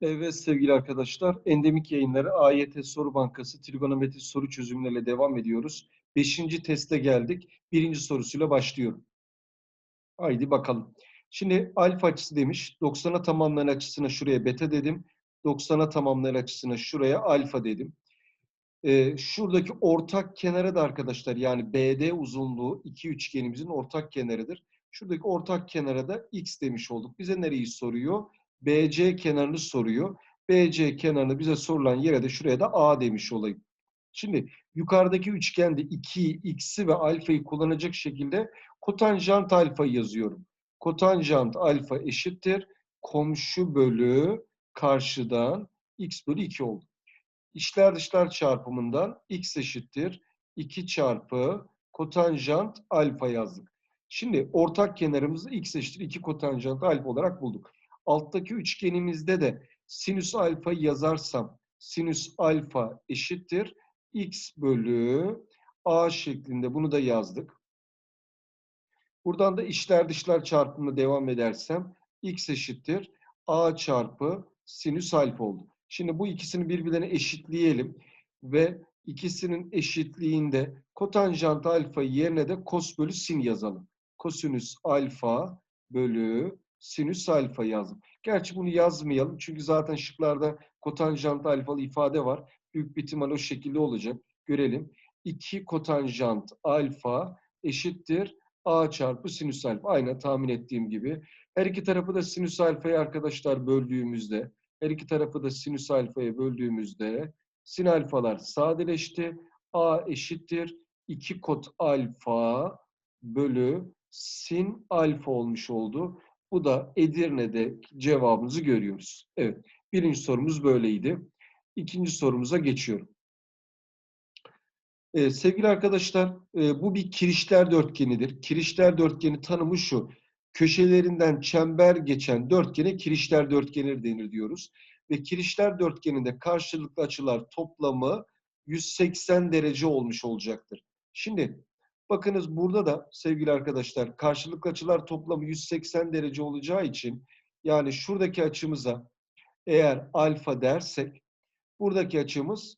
Evet sevgili arkadaşlar, endemik yayınları AYT Soru Bankası trigonometri soru çözümleriyle devam ediyoruz. Beşinci teste geldik. Birinci sorusuyla başlıyorum. Haydi bakalım. Şimdi alfa açısı demiş. 90'a tamamlayan açısına şuraya beta dedim. 90'a tamamlayan açısına şuraya alfa dedim. Ee, şuradaki ortak kenara da arkadaşlar yani BD uzunluğu iki üçgenimizin ortak kenarıdır. Şuradaki ortak kenara da x demiş olduk. Bize nereyi soruyor? BC kenarını soruyor. BC kenarını bize sorulan yere de şuraya da A demiş olayım. Şimdi yukarıdaki üçgende 2'yi, x'i ve alfayı kullanacak şekilde kotanjant alfayı yazıyorum. Kotanjant alfa eşittir. Komşu bölü karşıdan x bölü 2 oldu. İçler dışlar çarpımından x eşittir 2 çarpı kotanjant alfa yazdık. Şimdi ortak kenarımızı x eşittir 2 kotanjant alfa olarak bulduk. Alttaki üçgenimizde de sinüs alfa yazarsam sinüs alfa eşittir x bölü a şeklinde bunu da yazdık. Buradan da içler dışlar çarpımına devam edersem x eşittir a çarpı sinüs alfa oldu. Şimdi bu ikisini birbirlerine eşitleyelim ve ikisinin eşitliğinde kotanjant alfa yerine de kos bölü sin yazalım. Kosinüs alfa bölü sinüs alfa yazdım. Gerçi bunu yazmayalım çünkü zaten şıklarda kotanjant alfalı ifade var. Büyük bir ihtimal o şekilde olacak. Görelim. 2 kotanjant alfa eşittir a çarpı sinüs alfa. Aynen tahmin ettiğim gibi. Her iki tarafı da sinüs alfaya arkadaşlar böldüğümüzde her iki tarafı da sinüs alfaya böldüğümüzde sin alfalar sadeleşti. A eşittir 2 kot alfa bölü sin alfa olmuş oldu. Bu da Edirne'de cevabımızı görüyoruz. Evet. Birinci sorumuz böyleydi. İkinci sorumuza geçiyorum. Ee, sevgili arkadaşlar, e, bu bir kirişler dörtgenidir. Kirişler dörtgeni tanımı şu. Köşelerinden çember geçen dörtgene kirişler dörtgeni denir diyoruz. Ve kirişler dörtgeninde karşılıklı açılar toplamı 180 derece olmuş olacaktır. Şimdi bakınız burada da sevgili arkadaşlar karşılıklı açılar toplamı 180 derece olacağı için yani şuradaki açımıza eğer alfa dersek buradaki açımız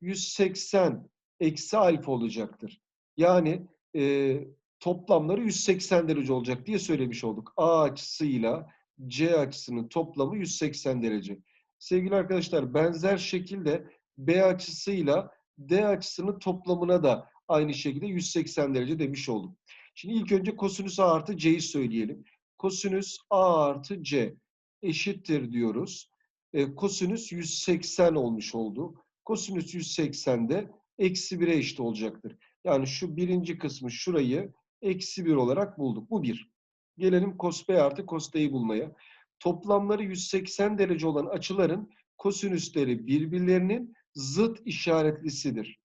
180 eksi alfa olacaktır. Yani e, toplamları 180 derece olacak diye söylemiş olduk. A açısıyla C açısının toplamı 180 derece. Sevgili arkadaşlar benzer şekilde B açısıyla D açısının toplamına da aynı şekilde 180 derece demiş olduk. Şimdi ilk önce kosinüs A artı C'yi söyleyelim. Kosinüs A artı C eşittir diyoruz. E, kosinüs 180 olmuş oldu. Kosinüs 180'de eksi 1'e eşit olacaktır. Yani şu birinci kısmı şurayı eksi 1 olarak bulduk. Bu bir. Gelelim cos B artı cos D'yi bulmaya. Toplamları 180 derece olan açıların kosinüsleri birbirlerinin zıt işaretlisidir.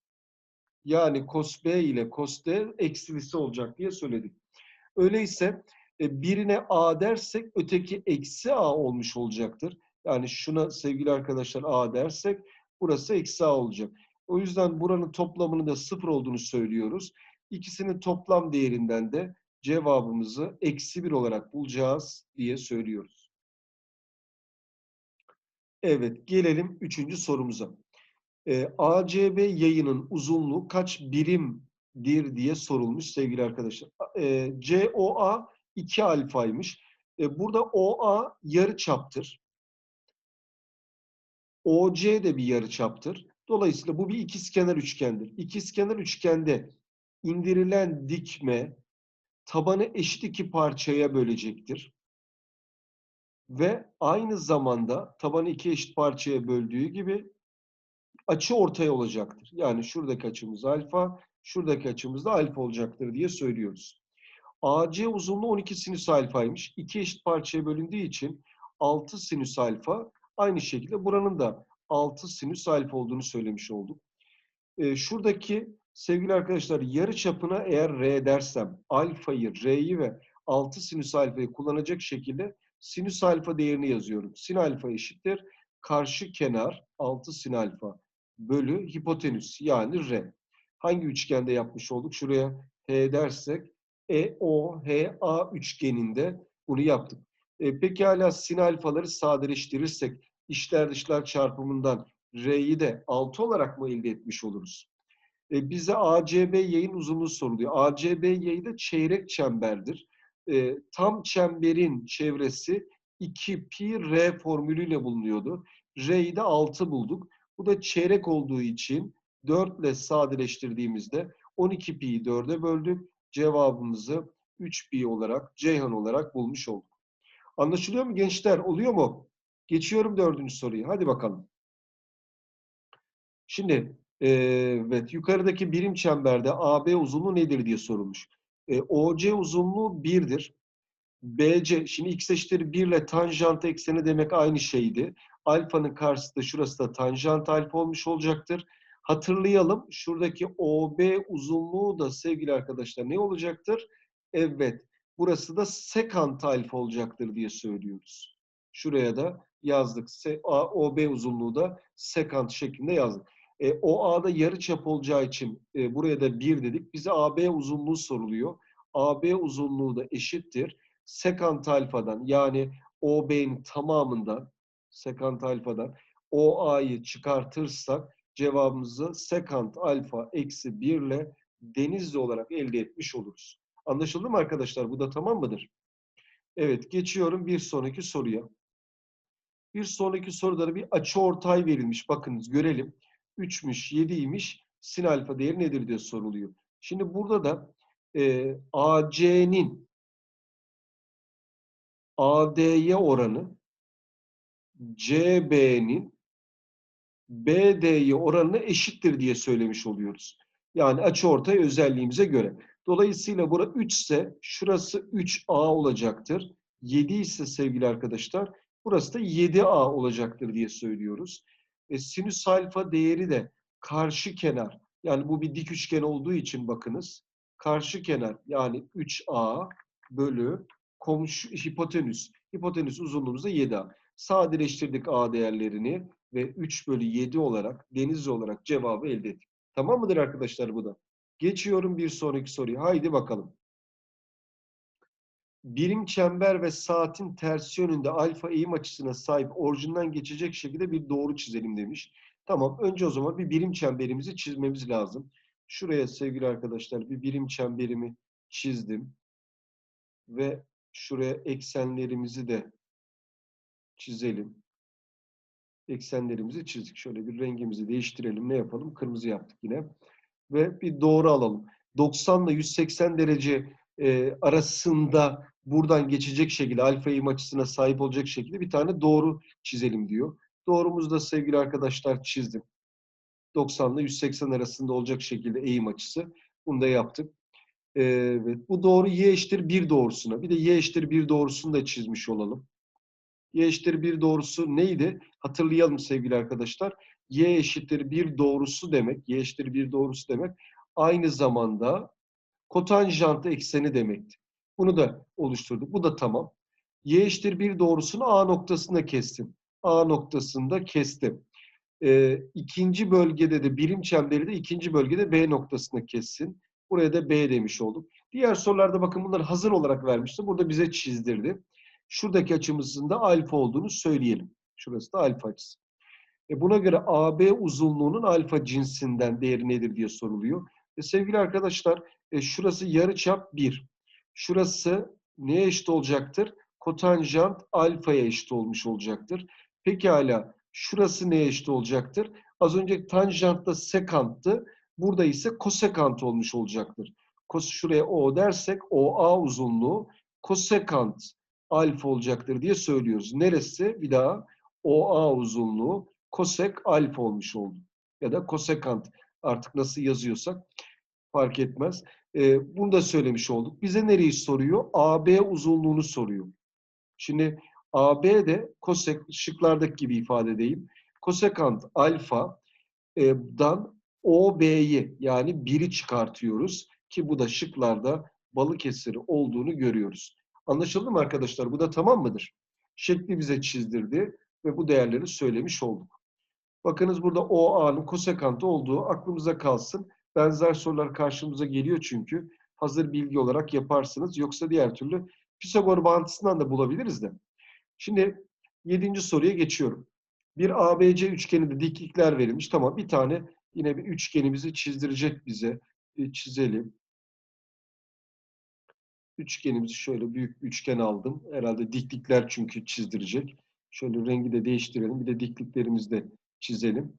Yani cos B ile cos D eksilisi olacak diye söyledik. Öyleyse e, birine A dersek öteki eksi A olmuş olacaktır. Yani şuna sevgili arkadaşlar A dersek burası eksi A olacak. O yüzden buranın toplamının da sıfır olduğunu söylüyoruz. İkisinin toplam değerinden de cevabımızı eksi bir olarak bulacağız diye söylüyoruz. Evet, gelelim üçüncü sorumuza. E, ACB yayının uzunluğu kaç birimdir diye sorulmuş sevgili arkadaşlar. E, COA 2 alfaymış. E, burada OA yarı çaptır. OC de bir yarı çaptır. Dolayısıyla bu bir ikizkenar üçgendir. İkizkenar üçgende indirilen dikme tabanı eşit iki parçaya bölecektir. Ve aynı zamanda tabanı iki eşit parçaya böldüğü gibi açı ortaya olacaktır. Yani şuradaki açımız alfa, şuradaki açımız da alfa olacaktır diye söylüyoruz. AC uzunluğu 12 sinüs alfaymış. İki eşit parçaya bölündüğü için 6 sinüs alfa. Aynı şekilde buranın da 6 sinüs alfa olduğunu söylemiş olduk. E, şuradaki sevgili arkadaşlar yarı çapına eğer R dersem alfayı, R'yi ve 6 sinüs alfayı kullanacak şekilde sinüs alfa değerini yazıyorum. Sin alfa eşittir. Karşı kenar 6 sin alfa bölü hipotenüs yani R. Hangi üçgende yapmış olduk? Şuraya H dersek EOHA üçgeninde bunu yaptık. E, peki hala sin alfaları sadeleştirirsek içler dışlar çarpımından R'yi de 6 olarak mı elde etmiş oluruz? E, bize ACB yayın uzunluğu soruluyor. ACB yayı da çeyrek çemberdir. E, tam çemberin çevresi 2 pi R formülüyle bulunuyordu. R'yi de 6 bulduk. Bu da çeyrek olduğu için 4 ile sadeleştirdiğimizde 12 pi'yi 4'e böldük. Cevabımızı 3 pi olarak, Ceyhan olarak bulmuş olduk. Anlaşılıyor mu gençler? Oluyor mu? Geçiyorum dördüncü soruyu. Hadi bakalım. Şimdi e, evet yukarıdaki birim çemberde AB uzunluğu nedir diye sorulmuş. E, OC uzunluğu 1'dir. BC, şimdi x eşittir 1 ile tanjant ekseni demek aynı şeydi. Alfanın karşısı da şurası da tanjant alfa olmuş olacaktır. Hatırlayalım, şuradaki OB uzunluğu da sevgili arkadaşlar ne olacaktır? Evet, burası da sekant alfa olacaktır diye söylüyoruz. Şuraya da yazdık. OB uzunluğu da sekant şeklinde yazdık. E, o A'da yarı çap olacağı için e, buraya da 1 dedik. Bize AB uzunluğu soruluyor. AB uzunluğu da eşittir. Sekant alfadan yani OB'nin tamamından sekant alfadan OA'yı çıkartırsak cevabımızı sekant alfa eksi 1 ile denizli olarak elde etmiş oluruz. Anlaşıldı mı arkadaşlar? Bu da tamam mıdır? Evet geçiyorum bir sonraki soruya. Bir sonraki soruda da bir açı ortay verilmiş. Bakınız görelim. 3'müş, 7'ymiş. Sin alfa değeri nedir diye soruluyor. Şimdi burada da e, AC'nin AD'ye oranı CB'nin BD'ye oranına eşittir diye söylemiş oluyoruz. Yani açıortay özelliğimize göre. Dolayısıyla bura 3 ise şurası 3A olacaktır. 7 ise sevgili arkadaşlar burası da 7A olacaktır diye söylüyoruz. E, sinüs alfa değeri de karşı kenar yani bu bir dik üçgen olduğu için bakınız karşı kenar yani 3A bölü komşu hipotenüs. Hipotenüs uzunluğumuz da 7A. Sadeleştirdik A değerlerini ve 3 bölü 7 olarak denizli olarak cevabı elde ettik. Tamam mıdır arkadaşlar bu da? Geçiyorum bir sonraki soruya. Haydi bakalım. Birim çember ve saatin ters yönünde alfa eğim açısına sahip orijinden geçecek şekilde bir doğru çizelim demiş. Tamam önce o zaman bir birim çemberimizi çizmemiz lazım. Şuraya sevgili arkadaşlar bir birim çemberimi çizdim. Ve şuraya eksenlerimizi de çizelim. Eksenlerimizi çizdik. Şöyle bir rengimizi değiştirelim. Ne yapalım? Kırmızı yaptık yine. Ve bir doğru alalım. 90 ile 180 derece e, arasında buradan geçecek şekilde alfa eğim açısına sahip olacak şekilde bir tane doğru çizelim diyor. Doğrumuzu da sevgili arkadaşlar çizdim. 90 ile 180 arasında olacak şekilde eğim açısı. Bunu da yaptık. Evet, bu doğru y eşittir 1 doğrusuna. Bir de y eşittir 1 doğrusunu da çizmiş olalım. Y eşittir 1 doğrusu neydi? Hatırlayalım sevgili arkadaşlar. Y eşittir 1 doğrusu demek. Y eşittir 1 doğrusu demek. Aynı zamanda kotanjant ekseni demekti. Bunu da oluşturduk. Bu da tamam. Y eşittir 1 doğrusunu A noktasında kestim. A noktasında kestim. Ee, ikinci bölgede de birim çemberi de ikinci bölgede B noktasında kessin. Buraya da B demiş olduk. Diğer sorularda bakın bunları hazır olarak vermişti. Burada bize çizdirdi. Şuradaki açımızın da alfa olduğunu söyleyelim. Şurası da alfa açısı. E buna göre AB uzunluğunun alfa cinsinden değeri nedir diye soruluyor. E sevgili arkadaşlar e şurası yarıçap 1. Şurası neye eşit olacaktır? Kotanjant alfaya eşit olmuş olacaktır. Pekala şurası neye eşit olacaktır? Az önce tanjantta sekanttı. Burada ise kosekant olmuş olacaktır. Kos, şuraya O dersek OA uzunluğu kosekant alfa olacaktır diye söylüyoruz. Neresi? Bir daha OA uzunluğu kosek alfa olmuş oldu. Ya da kosekant artık nasıl yazıyorsak fark etmez. Ee, bunu da söylemiş olduk. Bize nereyi soruyor? AB uzunluğunu soruyor. Şimdi AB de kosek şıklardaki gibi ifade edeyim. Kosekant alfa'dan OB'yi yani 1'i çıkartıyoruz ki bu da şıklarda Balıkesir olduğunu görüyoruz. Anlaşıldı mı arkadaşlar? Bu da tamam mıdır? Şekli bize çizdirdi ve bu değerleri söylemiş olduk. Bakınız burada OA'nın kosekantı olduğu aklımıza kalsın. Benzer sorular karşımıza geliyor çünkü. Hazır bilgi olarak yaparsınız. Yoksa diğer türlü Pisagor bağıntısından da bulabiliriz de. Şimdi yedinci soruya geçiyorum. Bir ABC üçgeninde diklikler verilmiş. Tamam bir tane yine bir üçgenimizi çizdirecek bize. Bir çizelim. Üçgenimizi şöyle büyük üçgen aldım. Herhalde diklikler çünkü çizdirecek. Şöyle rengi de değiştirelim. Bir de dikliklerimizi de çizelim.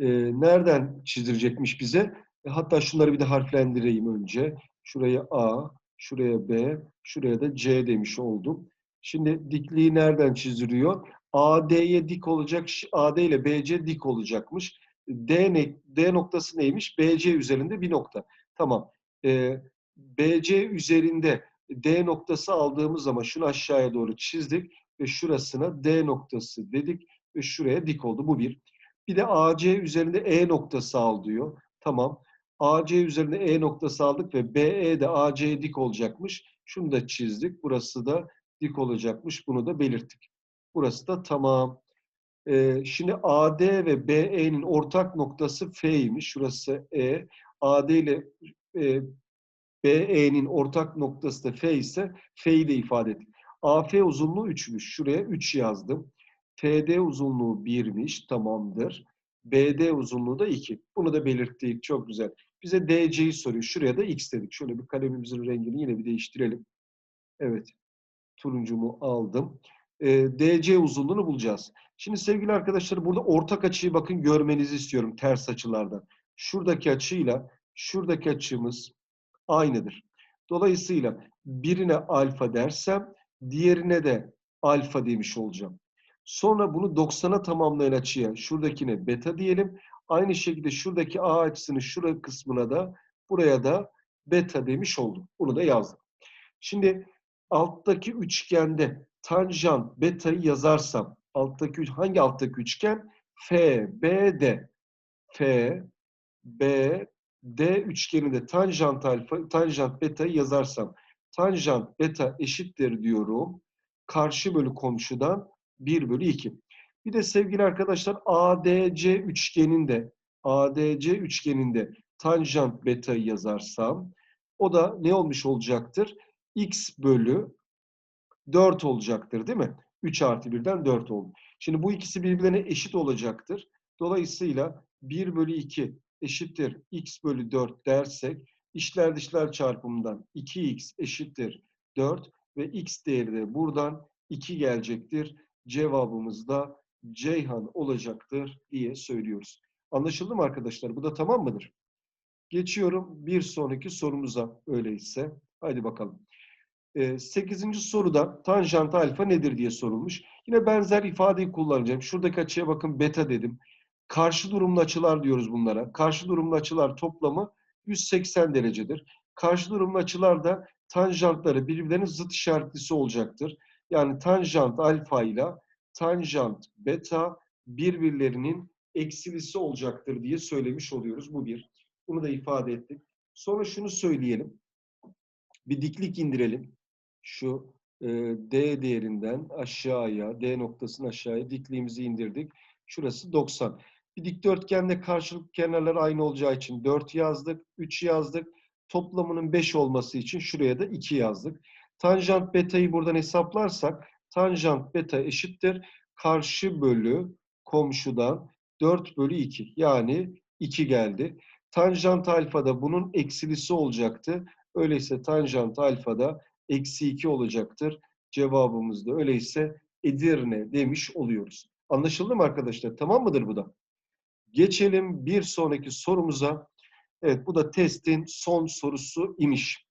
Ee, nereden çizdirecekmiş bize? E, hatta şunları bir de harflendireyim önce. Şuraya A, şuraya B, şuraya da C demiş oldum. Şimdi dikliği nereden çizdiriyor? AD'ye dik olacak, AD ile BC dik olacakmış. D, ne, D noktası neymiş? BC üzerinde bir nokta. Tamam. Ee, BC üzerinde D noktası aldığımız zaman şunu aşağıya doğru çizdik ve şurasına D noktası dedik ve şuraya dik oldu. Bu bir. Bir de AC üzerinde E noktası al diyor. Tamam. AC üzerinde E noktası aldık ve BE de AC'ye dik olacakmış. Şunu da çizdik. Burası da dik olacakmış. Bunu da belirttik. Burası da tamam. Ee, şimdi AD ve BE'nin ortak noktası F'ymiş. Şurası E. AD ile e, BE'nin ortak noktası da F ise F'yi de ifade ettik. AF uzunluğu 3'müş. Şuraya 3 yazdım. FD uzunluğu 1'miş. Tamamdır. BD uzunluğu da 2. Bunu da belirttik. Çok güzel. Bize DC'yi soruyor. Şuraya da X dedik. Şöyle bir kalemimizin rengini yine bir değiştirelim. Evet. Turuncumu aldım. Ee, DC uzunluğunu bulacağız. Şimdi sevgili arkadaşlar burada ortak açıyı bakın görmenizi istiyorum ters açılardan. Şuradaki açıyla şuradaki açımız aynıdır. Dolayısıyla birine alfa dersem diğerine de alfa demiş olacağım. Sonra bunu 90'a tamamlayan açıya şuradakine beta diyelim. Aynı şekilde şuradaki A açısının şura kısmına da buraya da beta demiş oldum. Bunu da yazdım. Şimdi alttaki üçgende tanjant beta'yı yazarsam alttaki hangi alttaki üçgen? F, B, D. F, B, D üçgeninde tanjant alfa, tanjant beta'yı yazarsam tanjant beta eşittir diyorum. Karşı bölü komşudan 1 bölü 2. Bir de sevgili arkadaşlar ADC üçgeninde ADC üçgeninde tanjant beta'yı yazarsam o da ne olmuş olacaktır? X bölü 4 olacaktır değil mi? 3 artı 1'den 4 oldu. Şimdi bu ikisi birbirlerine eşit olacaktır. Dolayısıyla 1 bölü 2 eşittir x bölü 4 dersek içler dışlar çarpımından 2x eşittir 4 ve x değeri de buradan 2 gelecektir. Cevabımız da Ceyhan olacaktır diye söylüyoruz. Anlaşıldı mı arkadaşlar? Bu da tamam mıdır? Geçiyorum bir sonraki sorumuza öyleyse. Haydi bakalım. 8. Ee, soruda tanjant alfa nedir diye sorulmuş. Yine benzer ifadeyi kullanacağım. Şuradaki açıya bakın beta dedim. Karşı durumlu açılar diyoruz bunlara. Karşı durumlu açılar toplamı 180 derecedir. Karşı durumlu açılar da tanjantları birbirlerinin zıt işaretlisi olacaktır. Yani tanjant alfa ile tanjant beta birbirlerinin eksilisi olacaktır diye söylemiş oluyoruz. Bu bir. Bunu da ifade ettik. Sonra şunu söyleyelim. Bir diklik indirelim. Şu e, D değerinden aşağıya, D noktasının aşağıya dikliğimizi indirdik. Şurası 90. Bir dikdörtgende karşılık kenarlar aynı olacağı için 4 yazdık, 3 yazdık. Toplamının 5 olması için şuraya da 2 yazdık. Tanjant beta'yı buradan hesaplarsak tanjant beta eşittir. Karşı bölü komşudan 4 bölü 2. Yani 2 geldi. Tanjant alfa da bunun eksilisi olacaktı. Öyleyse tanjant alfa da eksi 2 olacaktır. Cevabımız da öyleyse Edirne demiş oluyoruz. Anlaşıldı mı arkadaşlar? Tamam mıdır bu da? Geçelim bir sonraki sorumuza. Evet bu da testin son sorusu imiş.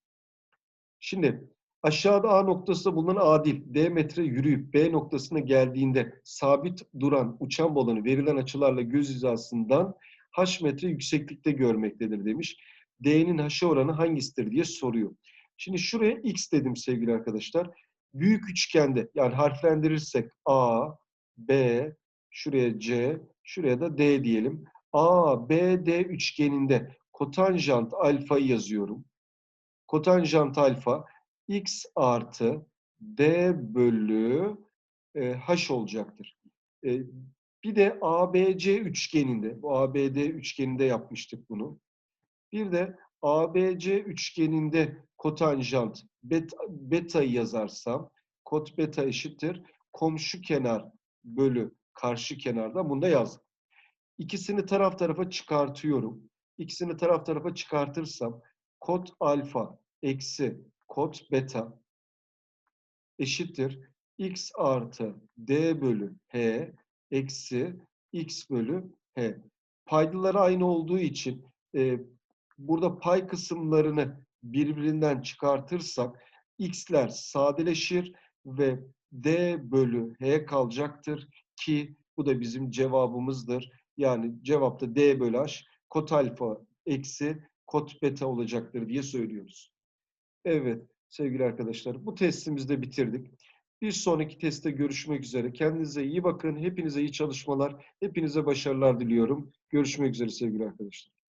Şimdi aşağıda A noktasında bulunan adil D metre yürüyüp B noktasına geldiğinde sabit duran uçan balonu verilen açılarla göz hizasından H metre yükseklikte görmektedir demiş. D'nin H'a oranı hangisidir diye soruyor. Şimdi şuraya X dedim sevgili arkadaşlar. Büyük üçgende yani harflendirirsek A, B, şuraya C, şuraya da D diyelim. A, B, D üçgeninde kotanjant alfayı yazıyorum. Kotanjant alfa X artı D bölü e, H olacaktır. E, bir de ABC üçgeninde, bu ABD üçgeninde yapmıştık bunu. Bir de ABC üçgeninde kotanjant beta, beta'yı yazarsam kot beta eşittir komşu kenar bölü Karşı kenarda. Bunu da yazdık. İkisini taraf tarafa çıkartıyorum. İkisini taraf tarafa çıkartırsam kod alfa eksi kod beta eşittir x artı d bölü h eksi x bölü h. Paydaları aynı olduğu için e, burada pay kısımlarını birbirinden çıkartırsak x'ler sadeleşir ve d bölü h kalacaktır ki bu da bizim cevabımızdır. Yani cevapta d bölü h kot alfa eksi kot beta olacaktır diye söylüyoruz. Evet sevgili arkadaşlar bu testimizi de bitirdik. Bir sonraki testte görüşmek üzere. Kendinize iyi bakın. Hepinize iyi çalışmalar. Hepinize başarılar diliyorum. Görüşmek üzere sevgili arkadaşlar.